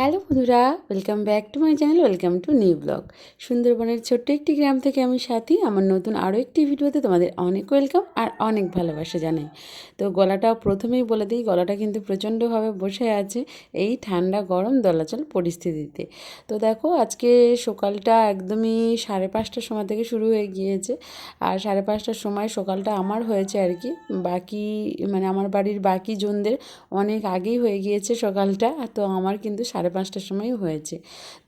Welcome back to my channel welcome to new blog সুন্দরবনের ছোট্ট একটি গ্রাম থেকে আমি সাথী, আমার নতুন আরও একটি ভিডিওতে তোমাদের অনেক ওয়েলকাম আর অনেক ভালোবাসা জানাই। তো গলাটা প্রথমেই বলে দিই, গলাটা কিন্তু প্রচণ্ডভাবে বসে আছে এই ঠান্ডা গরম দলাচল পরিস্থিতিতে। তো দেখো, আজকে সকালটা একদমই সাড়ে পাঁচটার সময় থেকে শুরু হয়ে গিয়েছে আর সাড়ে পাঁচটার সময় সকালটা আমার হয়েছে আর কি। বাকি মানে আমার বাড়ির বাকি জনদের অনেক আগেই হয়ে গিয়েছে সকালটা, তো আমার কিন্তু সাড়ে পাঁচটার সময় হয়েছে।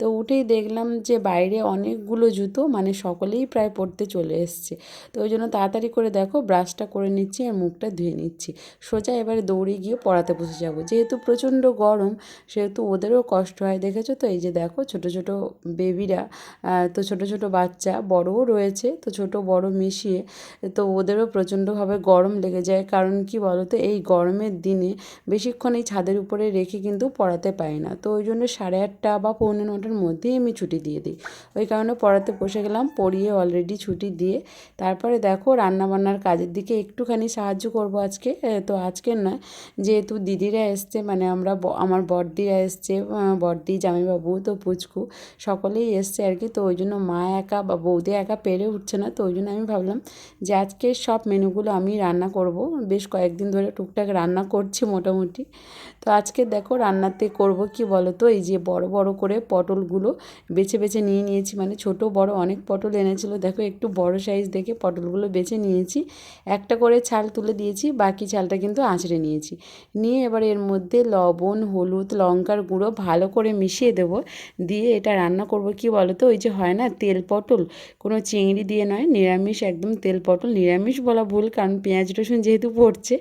তো উঠেই দেখলাম যে বাইরে অনেকগুলো জুতো মানে সকলেই প্রায় পড়তে চলে এসছে। তো ওই জন্য তাড়াতাড়ি করে দেখো ব্রাশটা করে নিচ্ছি আর মুখটা ধুয়ে নিচ্ছি। সোজা এবারে দৌড়ে গিয়ে পড়াতে বসে যাব। যেহেতু প্রচণ্ড গরম, সেহেতু ওদেরও কষ্ট হয়, দেখেছ তো? এই যে দেখো ছোট ছোট বেবিরা তো ছোট ছোট বাচ্চা, বড়ও রয়েছে, তো ছোট বড় মিশিয়ে, তো ওদেরও প্রচণ্ডভাবে গরম লেগে যায়। কারণ কি বলো তো এই গরমের দিনে বেশিক্ষণ এই ছাদের উপরে রেখে কিন্তু পড়াতে পারি না। তো ওই জন্য সাড়ে আটটা বা পৌনে নটার মধ্যেই আমি ছুটি দিয়ে দিই। ওই কারণে পড়াতে বসে গেলাম, পড়িয়ে অলরেডি ছুটি দিয়ে। তারপরে দেখো রান্নাবান্নার কাজের দিকে একটুখানি সাহায্য করব আজকে। তো আজকের নয়, যেহেতু দিদিরা এসছে মানে আমরা আমার বড়দিরা এসছে বড়দি, জামাইবাবু, তো পুচকু, সকলেই এসছে আর কি। তো ওই জন্য মা একা বা বৌদি একা পেরে উঠছে না, তো ওই জন্য আমি ভাবলাম যে আজকে সব মেনুগুলো আমি রান্না করব। বেশ কয়েকদিন ধরে টুকটাক রান্না করছি মোটামুটি। তো আজকে দেখো রান্নাতে করব কি বলো তো এই যে বড় বড় করে পটলগুলো বেছে বেছে নিয়ে নিয়েছি। মানে ছোট, বড় অনেক পটল এনেছিল। দেখো একটু বড় সাইজ দেখে পটলগুলো বেছে নিয়েছি। একটা করে ছাল তুলে দিয়েছি, বাকি ছালটা কিন্তু আঁচড়ে নিয়েছি। নিয়ে এবার এর মধ্যে লবণ, হলুদ, লঙ্কার গুঁড়ো ভালো করে মিশিয়ে দেবো। দিয়ে এটা রান্না করব কি বলো তো ওই যে হয় না, তেল পটল। কোনো চিংড়ি দিয়ে নয়, নিরামিষ, একদম তেল পটল। নিরামিষ বলা ভুল, কারণ পেঁয়াজ, রসুন যেহেতু পড়ছে,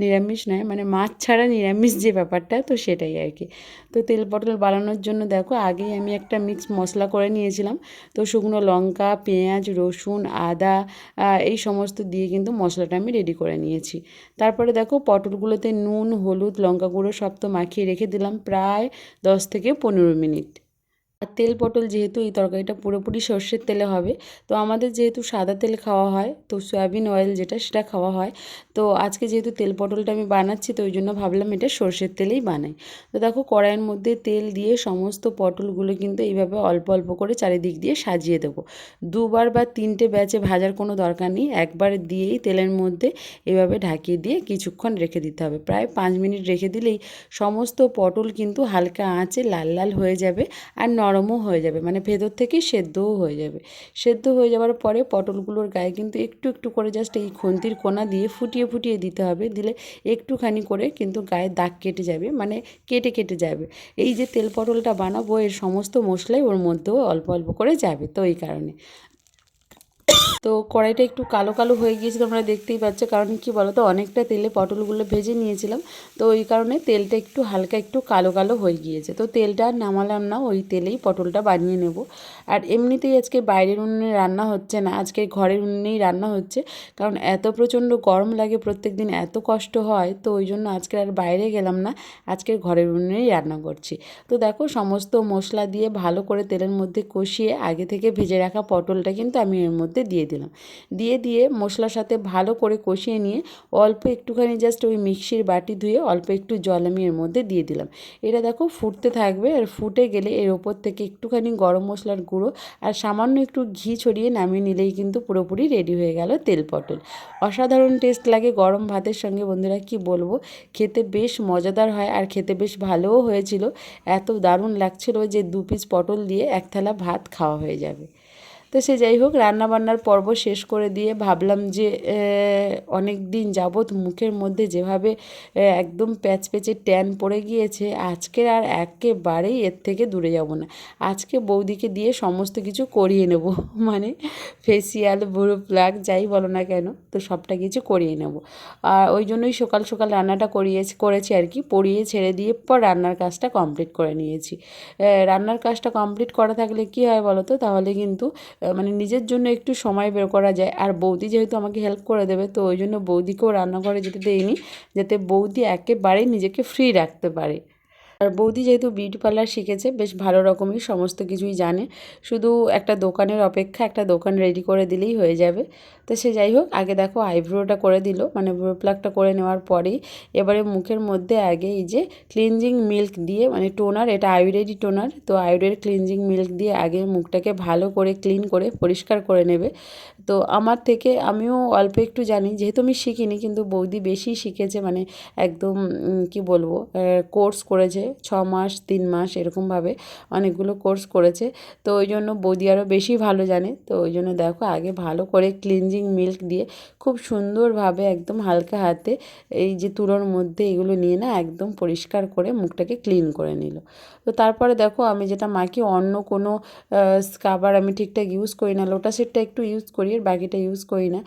নিরামিষ নয়। মানে মাছ ছাড়া নিরামিষ যে ব্যাপারটা, তো সেটাই আর কি। তো তেল পটল বানানোর জন্য দেখো, আগেই আমি একটা মিক্স মশলা করে নিয়েছিলাম। তো শুকনো লঙ্কা, পেঁয়াজ, রসুন, আদা এই সমস্ত দিয়ে কিন্তু মশলাটা আমি রেডি করে নিয়েছি। তারপরে দেখো, পটলগুলোতে নুন, হলুদ, লঙ্কা গুঁড়ো সব তো মাখিয়ে রেখে দিলাম প্রায় দশ থেকে পনেরো মিনিট। আর তেল পটল যেহেতু এই তরকারিটা পুরোপুরি সর্ষের তেলে হবে, তো আমাদের যেহেতু সাদা তেল খাওয়া হয়, তো সয়াবিন অয়েল যেটা সেটা খাওয়া হয় তো আজকে যেহেতু তেল পটলটা আমি বানাচ্ছি, তো ওই জন্য ভাবলাম এটা সর্ষের তেলেই বানাই। তো দেখো কড়াইয়ের মধ্যে তেল দিয়ে সমস্ত পটলগুলো কিন্তু এইভাবে অল্প অল্প করে চারিদিক দিয়ে সাজিয়ে দেবো। দুবার বা তিনটে ব্যাচে ভাজার কোনো দরকার নেই, একবার দিয়েই তেলের মধ্যে এভাবে ঢাকিয়ে দিয়ে কিছুক্ষণ রেখে দিতে হবে। প্রায় পাঁচ মিনিট রেখে দিলেই সমস্ত পটল কিন্তু হালকা আঁচে লাল লাল হয়ে যাবে আর নরমও হয়ে যাবে মানে ভেতর থেকেই সেদ্ধও হয়ে যাবে। সেদ্ধ হয়ে যাওয়ার পরে পটলগুলোর গায়ে কিন্তু একটু একটু করে জাস্ট এই খন্তির কোনা দিয়ে ফুটিয়ে ফুটিয়ে ফুটিয়ে দিতে হবে, দিলে একটুখানি করে কিন্তু গায়ে দাগ কেটে যাবে মানে কেটে কেটে যাবে। এই যে তেল পটলটা বানাবো, এর সমস্ত মশলাই ওর মধ্যেও অল্প অল্প করে যাবে, তো এই কারণে। তো কড়াইটা একটু কালো কালো হয়ে গিয়েছে আমরা দেখতেই পাচ্ছ কারণ কি বলো তো অনেকটা তেলে পটলগুলো ভেজে নিয়েছিলাম। তো ওই কারণে তেলটা একটু হালকা একটু কালো কালো হয়ে গিয়েছে। তো তেলটা আর নামালাম না, ওই তেলেই পটলটা বানিয়ে নেব। আর এমনিতেই আজকে বাইরের উনুনে রান্না হচ্ছে না, আজকে ঘরের উনুনেই রান্না হচ্ছে। কারণ এত প্রচণ্ড গরম লাগে প্রত্যেক দিন এত কষ্ট হয়। তো ওই জন্য আজকে আর বাইরে গেলাম না, আজকে ঘরের উনুনেই রান্না করছি। তো দেখো, সমস্ত মশলা দিয়ে ভালো করে তেলের মধ্যে কষিয়ে আগে থেকে ভেজে রাখা পটলটা কিন্তু আমি এর মধ্যে দিয়ে দিলাম। দিলাম। দিয়ে দিয়ে মশলার সাথে ভালো করে কষিয়ে নিয়ে অল্প একটুখানি জাস্ট ওই মিক্সির বাটি ধুয়ে অল্প একটু জল আমি এর মধ্যে দিয়ে দিলাম। এটা দেখো ফুটতে থাকবে আর ফুটে গেলে এর ওপর থেকে একটুখানি গরম মশলার গুঁড়ো আর সামান্য একটু ঘি ছড়িয়ে নামিয়ে নিলেই কিন্তু পুরোপুরি রেডি হয়ে গেল তেল পটল। অসাধারণ টেস্ট লাগে গরম ভাতের সঙ্গে বন্ধুরা, কি বলব? খেতে বেশ মজাদার হয় আর খেতে বেশ ভালোও হয়েছিল। এত দারুণ লাগছিল যে দু পিস পটল দিয়ে এক থালা ভাত খাওয়া হয়ে যাবে। তো সে যাই হোক, রান্নাবান্নার পর্ব শেষ করে দিয়ে ভাবলাম যে অনেক দিন যাবৎ মুখের মধ্যে যেভাবে একদম প্যাচ প্যাচে ট্যান পড়ে গিয়েছে, আজকের আর একেবারেই এর থেকে দূরে যাব না। আজকে বৌদিকে দিয়ে সমস্ত কিছু করিয়ে নেব মানে ফেসিয়াল বুড়ো প্লাগ যাই বলো না কেন, তো সবটা কিছু করিয়ে নেব। আর ওই জন্যই সকাল সকাল রান্নাটা করিয়ে করেছি আর কি, পড়িয়ে ছেড়ে দিয়ে পর রান্নার কাজটা কমপ্লিট করে নিয়েছি। রান্নার কাজটা কমপ্লিট করা থাকলে কি হয় বলো তো, তাহলে কিন্তু মানে নিজের জন্য একটু সময় বের করা যায়। আর বৌদি যেহেতু আমাকে হেল্প করে দেবে, তো ওই জন্য বৌদিকেও রান্নাঘরে যেতে দেয়নি যাতে বৌদি একেবারেই নিজেকে ফ্রি রাখতে পারে। আর বৌদি যেহেতু বিউটি পার্লার শিখেছে, বেশ ভালো রকমই সমস্ত কিছুই জানে। শুধু একটা দোকানের অপেক্ষা, একটা দোকান রেডি করে দিলেই হয়ে যাবে। তো সে যাই হোক, আগে দেখো আইব্রোটা করে দিল মানে ব্রো প্লাগটা করে নেওয়ার পরেই এবারে মুখের মধ্যে আগে এই যে ক্লিনজিং মিল্ক দিয়ে মানে টোনার এটা আয়ুর্বেদি টোনার তো আয়ুর্বেদ ক্লিনজিং মিল্ক দিয়ে আগে মুখটাকে ভালো করে ক্লিন করে, পরিষ্কার করে নেবে। তো আমার থেকে আমিও অল্প একটু জানি, যেহেতু আমি শিখিনি, কিন্তু বৌদি বেশি শিখেছে মানে একদম কি বলব কোর্স করেছে ছ মাস, তিন মাস এরকমভাবে অনেকগুলো কোর্স করেছে। তো ওই জন্য বৌদি আরও বেশি ভালো জানে। তো ওই জন্য দেখো আগে ভালো করে ক্লিনজিং মিল্ক দিয়ে খুব সুন্দরভাবে একদম হালকা হাতে এই যে তুলোর মধ্যে এগুলো নিয়ে না একদম পরিষ্কার করে মুখটাকে ক্লিন করে নিল। তো তারপরে দেখো আমি যেটা মাখি অন্য কোনো স্কাবার আমি ঠিকঠাক ইউজ করি না। লোটা সেটটা একটু ইউজ করি আর বাকিটা ইউজ করি না।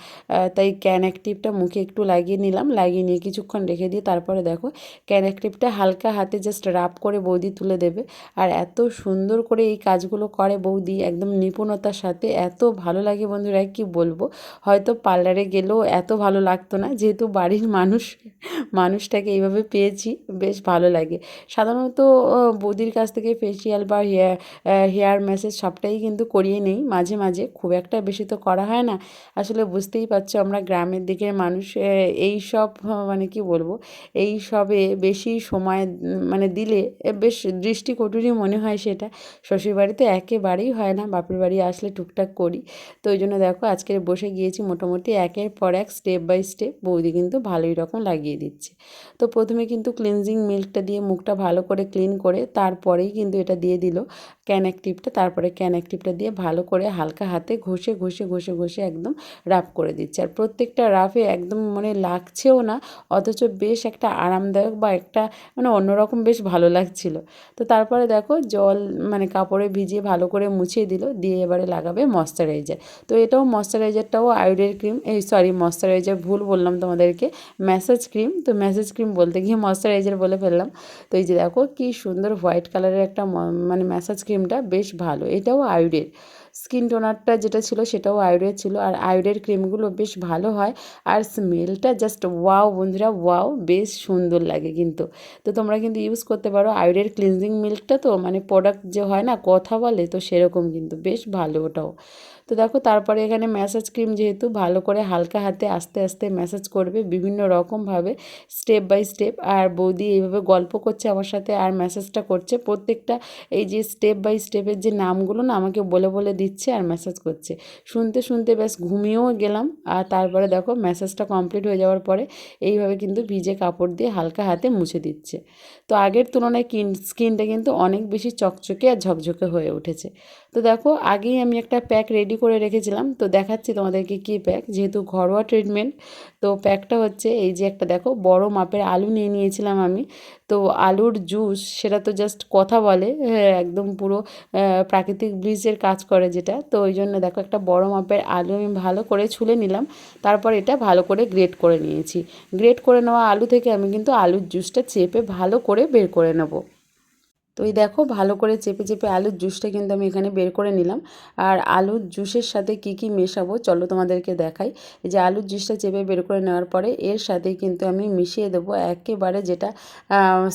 তাই ক্যান অ্যাক্টিভটা মুখে একটু লাগিয়ে নিলাম। লাগিয়ে নিয়ে কিছুক্ষণ রেখে দিয়ে তারপরে দেখো ক্যান অ্যাক্টিভটা হালকা হাতে জাস্ট রাব করে বৌদি তুলে দেবে। আর এত সুন্দর করে এই কাজগুলো করে বৌদি একদম নিপুণতার সাথে। এত ভালো লাগে বন্ধুরা, কি বলব? হয়তো পার্লারে গেলেও এত ভালো লাগতো না। যেহেতু বাড়ির মানুষ, মানুষটাকে এইভাবে পেয়েছি, বেশ ভালো লাগে। সাধারণত বৌদির কাছ থেকে ফেসিয়াল বা হেয়ার হেয়ার ম্যাসেজ সবটাই কিন্তু করিয়ে নেই। মাঝে মাঝে খুব একটা বেশি তো করা হয় না। আসলে বুঝতেই পারছ আমরা গ্রামের দিকের মানুষ এই সব মানে কি বলব? এই সবে বেশি সময় মানে দিলে বেশ দৃষ্টিকটুরই মনে হয় সেটা। শ্বশুরবাড়িতে একেবারেই হয় না, বাপের বাড়ি আসলে টুকটাক করি। তো ওই জন্য দেখো আজকে বসে গিয়েছি মোটামুটি একের পর এক স্টেপ বাই স্টেপ বৌদি কিন্তু ভালোই রকম লাগিয়ে দিচ্ছে। তো প্রথমে কিন্তু ক্লিনজিং মিল্কটা দিয়ে মুখটা ভালো করে ক্লিন করে তারপরেই কিন্তু এটা দিয়ে দিল ক্যান অ্যাক্টিভটা তারপরে ক্যান অ্যাক্টিভটা দিয়ে ভালো করে হালকা হাতে ঘষে ঘষে ঘষে ঘষে একদম রাফ করে দিচ্ছে। আর প্রত্যেকটা রাফে একদম মানে লাগছেও না, অথচ বেশ একটা আরামদায়ক বা একটা মানে অন্যরকম বেশ ভালো লাগছিল। তো তারপরে দেখো জল মানে কাপড়ে ভিজিয়ে ভালো করে মুছিয়ে দিল, দিয়ে এবারে লাগাবে ময়শ্চারাইজার তো এটাও ময়শ্চারাইজারটাও আয়ুর্বেদ ক্রিম এই সরি ময়শ্চারাইজার ভুল বললাম তোমাদেরকে ম্যাসাজ ক্রিম তো ম্যাসাজ ক্রিম বলতে গিয়ে ময়শ্চারাইজার বলে ফেললাম। তো এই যে দেখো কি সুন্দর হোয়াইট কালারের একটা মানে ম্যাসাজ ক্রিমটা বেশ ভালো। এটাও আয়ুর্বেদ স্কিন টোনারটা যেটা ছিল সেটাও আয়ুরের ছিল। আর আয়ুরের ক্রিমগুলো বেশ ভালো হয়। আর স্মেলটা জাস্ট ওয়াও বন্ধুরা ওয়াও বেশ সুন্দর লাগে কিন্তু। তো তোমরা কিন্তু ইউজ করতে পারো আয়ুরের ক্লিনজিং মিল্কটা তো মানে প্রোডাক্ট যে হয় না, কথা বলে তো সেরকম কিন্তু, বেশ ভালো ওটাও। তো দেখো, তারপরে এখানে ম্যাসাজ ক্রিম যেহেতু ভালো করে হালকা হাতে আস্তে আস্তে ম্যাসাজ করবে বিভিন্ন রকমভাবে স্টেপ বাই স্টেপ আর বৌদি এইভাবে গল্প করছে আমার সাথে আর ম্যাসাজটা করছে। প্রত্যেকটা এই যে স্টেপ বাই স্টেপের যে নামগুলো না আমাকে বলে বলে দিচ্ছে আর ম্যাসাজ করছে। শুনতে শুনতে ব্যাস ঘুমিয়েও গেলাম। আর তারপরে দেখো ম্যাসাজটা কমপ্লিট হয়ে যাওয়ার পরে এইভাবে কিন্তু ভিজে কাপড় দিয়ে হালকা হাতে মুছে দিচ্ছে। তো আগের তুলনায় কিন স্কিনটা কিন্তু অনেক বেশি চকচকে আর ঝকঝকে হয়ে উঠেছে। তো দেখো আগেই আমি একটা প্যাক রেডি করে রেখেছিলাম। তো দেখাচ্ছি তোমাদেরকে কী প্যাক যেহেতু ঘরোয়া ট্রিটমেন্ট তো প্যাকটা হচ্ছে এই যে একটা দেখো বড় মাপের আলু নিয়ে নিয়েছিলাম আমি। তো আলুর জুস সেটা তো জাস্ট কথা বলে হ্যাঁ, একদম পুরো প্রাকৃতিক ব্লিচের কাজ করে যেটা। তো ওই জন্য দেখো একটা বড় মাপের আলু আমি ভালো করে ছুলে নিলাম। তারপর এটা ভালো করে গ্রেট করে নিয়েছি। গ্রেট করে নেওয়া আলু থেকে আমি কিন্তু আলুর জুসটা চেপে ভালো করে বের করে নেব। তো এই দেখো ভালো করে চেপে চেপে আলুর জুসটা কিন্তু আমি এখানে বের করে নিলাম। আর আলুর জুসের সাথে কি কি মেশাবো চলো তোমাদেরকে দেখাই। এই যে আলুর জুসটা চেপে বের করে নেওয়ার পরে এর সাথে কিন্তু আমি মিশিয়ে দেবো একেবারে যেটা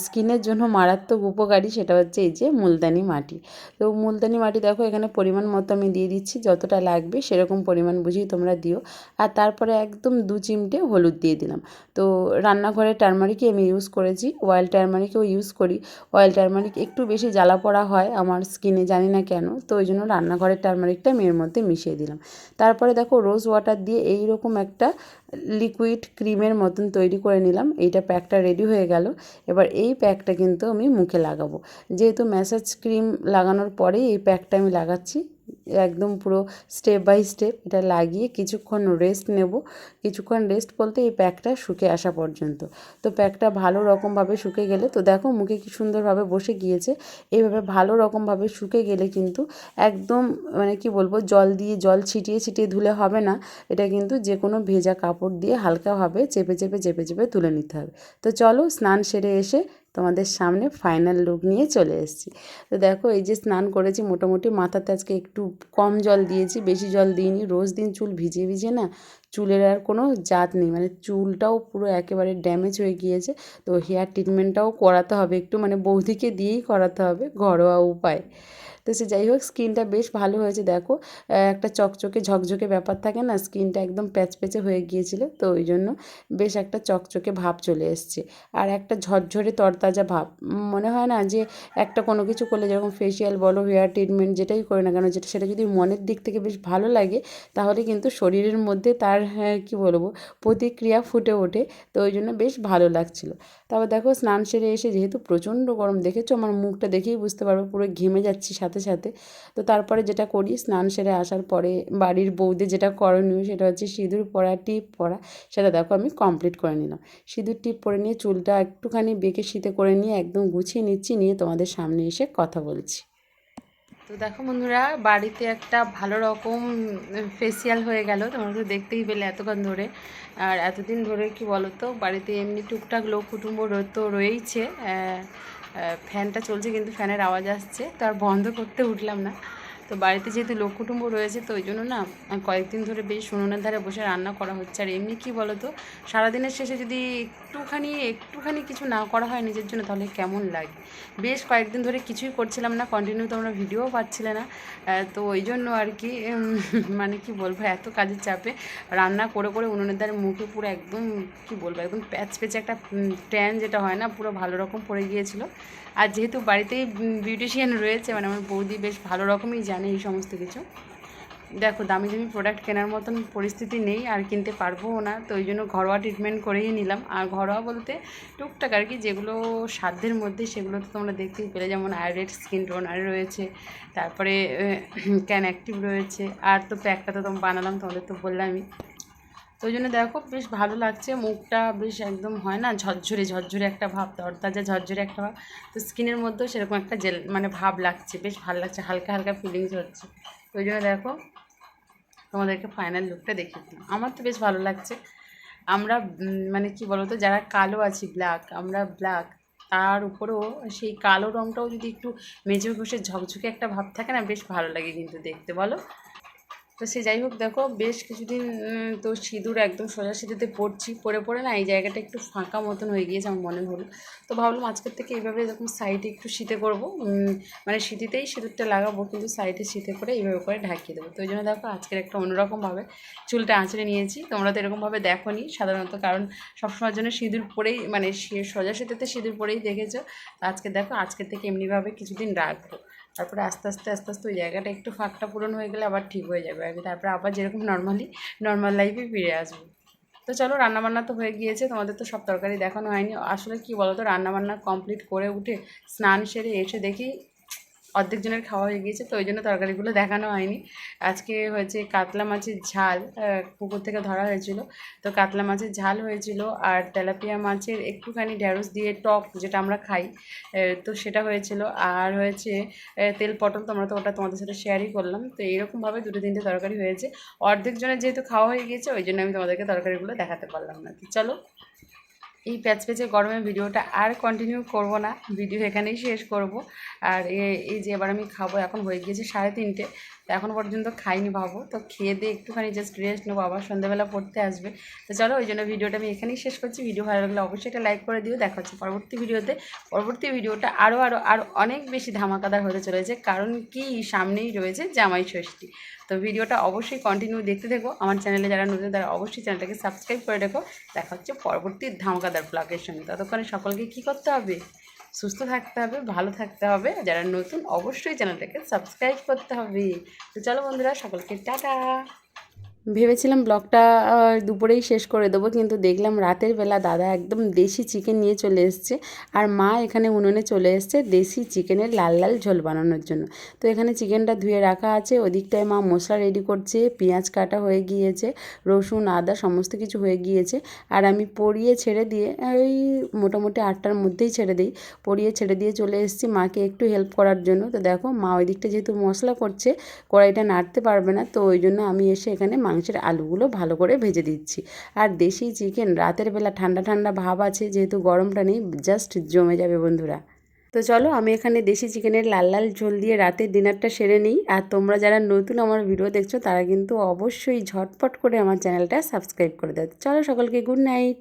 স্কিনের জন্য মারাত্মক উপকারী সেটা হচ্ছে এই যে মুলতানি মাটি। তো মুলতানি মাটি দেখো এখানে পরিমাণ মতো আমি দিয়ে দিচ্ছি, যতটা লাগবে সেরকম পরিমাণ বুঝেই তোমরা দিও। আর তারপরে একদম দু চিমটে হলুদ দিয়ে দিলাম। তো রান্নাঘরে টারমারিকই আমি ইউজ করেছি অয়েল টারমারিকও ইউজ করি। অয়েল টারমারিক একটু বেশি জ্বালা পড়া হয় আমার স্কিনে জানি না কেন। তো ওই জন্য রান্নাঘরের টার্মারিকটা আমি এর মধ্যে মিশিয়ে দিলাম। তারপরে দেখো রোজ ওয়াটার দিয়ে এই রকম একটা লিকুইড ক্রিমের মতন তৈরি করে নিলাম। এইটা প্যাকটা রেডি হয়ে গেল। এবার এই প্যাকটা কিন্তু আমি মুখে লাগাবো। যেহেতু ম্যাসাজ ক্রিম লাগানোর পরেই এই প্যাকটা আমি লাগাচ্ছি, একদম পুরো স্টেপ বাই স্টেপ এটা লাগিয়ে কিছুক্ষণ রেস্ট নেব। কিছুক্ষণ রেস্ট বলতে এই প্যাকটা শুকে আসা পর্যন্ত। তো প্যাকটা ভালো রকমভাবে শুকে গেলে, তো দেখো মুখে কি সুন্দরভাবে বসে গিয়েছে। এইভাবে ভালো রকমভাবে শুকে গেলে কিন্তু একদম মানে কি বলব, জল দিয়ে জল ছিটিয়ে ছিটিয়ে ধুলে হবে না। এটা কিন্তু যে কোনো ভেজা কাপড় দিয়ে হালকাভাবে চেপে চেপে চেপে চেপে তুলে নিতে হবে। তো চলো স্নান সেরে এসে তোমাদের সামনে ফাইনাল লুক নিয়ে চলে এসেছি। তো দেখো এই যে স্নান করেছি, মোটামুটি মাথাতে আজকে একটু কম জল দিয়েছি, বেশি জল দিইনি। রোজ দিন চুল ভিজিয়ে ভিজিয়ে না চুলের আর কোনো জাত নেই। মানে চুলটাও পুরো একেবারে ড্যামেজ হয়ে গিয়েছে। তো হেয়ার ট্রিটমেন্টটাও করাতে হবে একটু মানে বৌদিকে দিয়েই করাতে হবে ঘরোয়া উপায়। তো সে যাই হোক স্কিনটা বেশ ভালো হয়েছে দেখো। একটা চকচকে ঝকঝকে ব্যাপার থাকে না স্কিনটা একদম প্যাচপ্যাচে হয়ে গিয়েছিল তো ওই জন্য বেশ একটা চকচকে ভাব চলে এসছে। আর একটা ঝরঝরে তরতাজা ভাব। মনে হয় না যে একটা কোনো কিছু করলে যেরকম ফেসিয়াল বলো হেয়ার ট্রিটমেন্ট যেটাই করে না কেন যেটা সেটা যদি মনের দিক থেকে বেশ ভালো লাগে তাহলে কিন্তু শরীরের মধ্যে তার হ্যাঁ, কী বলব প্রতিক্রিয়া ফুটে ওঠে তো ওই জন্য বেশ ভালো লাগছিল। তারপর দেখো স্নান সেরে এসে যেহেতু প্রচণ্ড গরম দেখেছ? আমার মুখটা দেখেই বুঝতে পারব পুরো ঘেমে যাচ্ছি সাথে সাথে সাথে। তো তারপরে যেটা করি, স্নান সেরে আসার পরে বাড়ির বৌদি যেটা করণীয় সেটা হচ্ছে সিঁদুর পরা, টিপ পরা, সেটা দেখো আমি কমপ্লিট করে নিলাম। সিঁদুর, টিপ পরে নিয়ে চুলটা একটুখানি বেঁকে শীতে করে নিয়ে একদম গুছিয়ে নিচ্ছি, নিয়ে তোমাদের সামনে এসে কথা বলছি। তো দেখো বন্ধুরা, বাড়িতে একটা ভালো রকম ফেসিয়াল হয়ে গেল, তোমরা তো দেখতেই পেলে এতক্ষণ ধরে। আর এতদিন ধরে কি বলো তো বাড়িতে এমনি টুকটাক লোক কুটুম্ব তো রয়েইছে ফ্যানটা চলছে কিন্তু ফ্যানের আওয়াজ আসছে। তো আর বন্ধ করতে উঠলাম না। তো বাড়িতে যেহেতু লোক কুটুম্ব রয়েছে, তো ওই জন্য না কয়েকদিন ধরে বেশ উনুনের ধারে বসে রান্না করা হচ্ছে। আর এমনি কি বলো তো সারাদিনের শেষে যদি একটুখানি একটুখানি কিছু না করা হয় নিজের জন্য, তাহলে কেমন লাগে? বেশ কয়েকদিন ধরে কিছুই করছিলাম না কন্টিনিউ তোমরা ভিডিও পাচ্ছিলে না। তো ওই জন্য আর কি মানে কি বলব, এত কাজের চাপে রান্না করে করে উনুনের ধারে মুখে পুরো একদম, কি বলব, একদম প্যাচ পেঁচে একটা ট্যান যেটা হয় না, পুরো ভালো রকম পড়ে গিয়েছিল। আর যেহেতু বাড়িতেই বিউটিশিয়ান রয়েছে মানে আমার বৌদি বেশ ভালো রকমই জানে এই সমস্ত কিছু। দেখো, দামি দামি প্রোডাক্ট কেনার মতন পরিস্থিতি নেই, আর কিনতে পারবোও না, তো ওই জন্য ঘরোয়া ট্রিটমেন্ট করেই নিলাম। আর ঘরোয়া বলতে টুকটাক আর কি, যেগুলো সাধ্যের মধ্যে সেগুলো তো তোমরা দেখতেই পেলে, যেমন আয়োডেড স্কিন টোনার রয়েছে, তারপরে ক্যান অ্যাক্টিভ রয়েছে, আর তো প্যাকটা তো বানালাম, তোমাদের তো বললামই। তো জন্য দেখো বেশ ভালো লাগছে, মুখটা বেশ একদম হয় না, ঝরঝরে ঝরঝরে একটা ভাব তরতাজা ঝরঝরে একটা ভাব। তো স্কিনের মধ্যেও সেরকম একটা জেল মানে ভাব লাগছে, বেশ ভালো লাগছে, হালকা হালকা ফিলিংস হচ্ছে। তো ওই জন্য দেখো তোমাদেরকে ফাইনাল লুকটা দেখিয়ে দিলাম। আমার তো বেশ ভালো লাগছে। আমরা মানে কি বলতো, যারা কালো আছি ব্ল্যাক আমরা ব্ল্যাক তার উপরেও সেই কালো রঙটাও যদি একটু মেঝে ঘষে ঝকঝকে একটা ভাব থাকে না, বেশ ভালো লাগে কিন্তু দেখতে, বলো? তো সে যাই হোক, দেখো বেশ কিছুদিন তো সিঁদুর একদম সোজা সিঁদুরতে পড়ছি পরে পরে না, এই জায়গাটা একটু ফাঁকা মতন হয়ে গিয়েছে আমার মনে হলো। তো ভাবলাম আজকের থেকে এইভাবে এরকম সাইডে একটু শীতে করব মানে শীতেতেই সিঁদুরটা লাগাবো, কিন্তু সাইডে শীতে করে এইভাবে করে ঢাকিয়ে দেবো। তো ওই জন্য দেখো আজকের একটা অন্যরকমভাবে চুলটা আঁচড়ে নিয়েছি, তোমরা তো এরকমভাবে দেখো নি সাধারণত, কারণ সবসময়ের জন্য সিঁদুর পরেই মানে সোজা শীতেতে সিঁদুর পরেই দেখেছ। আজকে দেখো, আজকের থেকে এমনিভাবে কিছুদিন রাখব। তারপরে আস্তে আস্তে আস্তে আস্তে ওই জায়গাটা একটু ফাঁকটা পূরণ হয়ে গেলে আবার ঠিক হয়ে যাবে। আর তারপরে আবার যেরকম নর্মালি নর্মাল লাইফে ফিরে আসব। তো চলো, রান্নাবান্না তো হয়ে গিয়েছে, তোমাদের তো সব তরকারি দেখানো হয়নি। আসলে কি বলো তো রান্নাবান্না কমপ্লিট করে উঠে, স্নান সেরে এসে দেখি অর্ধেক জনের খাওয়া হয়ে গিয়েছে, তো ওই জন্য তরকারিগুলো দেখানো হয়নি। আজকে হয়েছে কাতলা মাছের ঝাল পুকুর থেকে ধরা হয়েছিল। তো কাতলা মাছের ঝাল হয়েছিল আর তেলাপিয়া মাছের একটুখানি ঢ্যাঁড়স দিয়ে টক যেটা আমরা খাই তো সেটা হয়েছিল। আর হয়েছে তেল পটল, তোমরা তো ওটা তোমাদের সাথে শেয়ারই করলাম। তো এইরকমভাবে দুটো তিনটে তরকারি হয়েছে। অর্ধেক জনের যেহেতু খাওয়া হয়ে গিয়েছে, ওই জন্য আমি তোমাদেরকে তরকারিগুলো দেখাতে পারলাম না। তো চলো। এই প্যাচ প্যাচে গরমে ভিডিওটা আর কন্টিনিউ করব না। ভিডিও এখানেই শেষ করব। আর এই যে এবার আমি খাব, এখন হয়ে গিয়েছে সাড়ে তিনটে। তো এখনও পর্যন্ত খাইনি ভাবো। তো খেয়ে দিয়ে একটুখানি জাস্ট রেস্ট নেব, আবার সন্ধ্যাবেলা পড়তে আসবে। তো চলো, ওই জন্য ভিডিওটা আমি এখানেই শেষ করছি। ভিডিও ভালো লাগলে অবশ্যই একটা লাইক করে দিও। দেখা হচ্ছে পরবর্তী ভিডিওতে। পরবর্তী ভিডিওটা আরও আরও আরও অনেক বেশি ধামাকাদার হতে চলেছে। কারণ কি? সামনেই রয়েছে জামাই ষষ্ঠী। তো ভিডিওটা অবশ্যই কন্টিনিউ দেখতে থেকো। আমার চ্যানেলে যারা নতুন, তারা অবশ্যই চ্যানেলটাকে সাবস্ক্রাইব করে রেখো। দেখা হচ্ছে পরবর্তী ধামাকাদার ব্লগের সঙ্গে। ততক্ষণে সকলকে কী করতে হবে? সুস্থ থাকতে হবে, ভালো থাকতে হবে। যারা নতুন, অবশ্যই চ্যানেলটাকে সাবস্ক্রাইব করতে হবে। তো চলো বন্ধুরা, সকলকে টাটা। ভেবেছিলাম ব্লগটা দুপুরেই শেষ করে দেবো, কিন্তু দেখলাম রাতের বেলা দাদা একদম দেশি চিকেন নিয়ে চলে এসছে, আর মা এখানে উনুনে চলে এসছে দেশি চিকেনের লাল লাল ঝোল বানানোর জন্য। তো এখানে চিকেনটা ধুয়ে রাখা আছে, ওদিকটায় মা মশলা রেডি করছে, পেঁয়াজ কাটা হয়ে গিয়েছে, রসুন, আদা সমস্ত কিছু হয়ে গিয়েছে, আর আমি পরিয়ে ছেড়ে দিয়ে, ওই মোটামুটি আটটার মধ্যেই ছেড়ে দিই, পরিয়ে ছেড়ে দিয়ে চলে এসেছি মাকে একটু হেল্প করার জন্য। তো দেখো মা ওই দিকটা যেহেতু মশলা করছে, কড়াইটা নাড়তে পারবে না, তো ওই জন্য আমি এসে এখানে মাংসের আলুগুলো ভালো করে ভেজে দিচ্ছি। আর দেশি চিকেন রাতের বেলা ঠান্ডা ঠান্ডা ভাব আছে, যেহেতু গরমটা নেই জাস্ট জমে যাবে বন্ধুরা। তো চলো, আমি এখানে দেশি চিকেনের লাল লাল ঝোল দিয়ে রাতের ডিনারটা সেরে নিই। আর তোমরা যারা নতুন আমার ভিডিও দেখছ, তারা কিন্তু অবশ্যই ঝটপট করে আমার চ্যানেলটা সাবস্ক্রাইব করে দাও। চলো, সকলকে গুড নাইট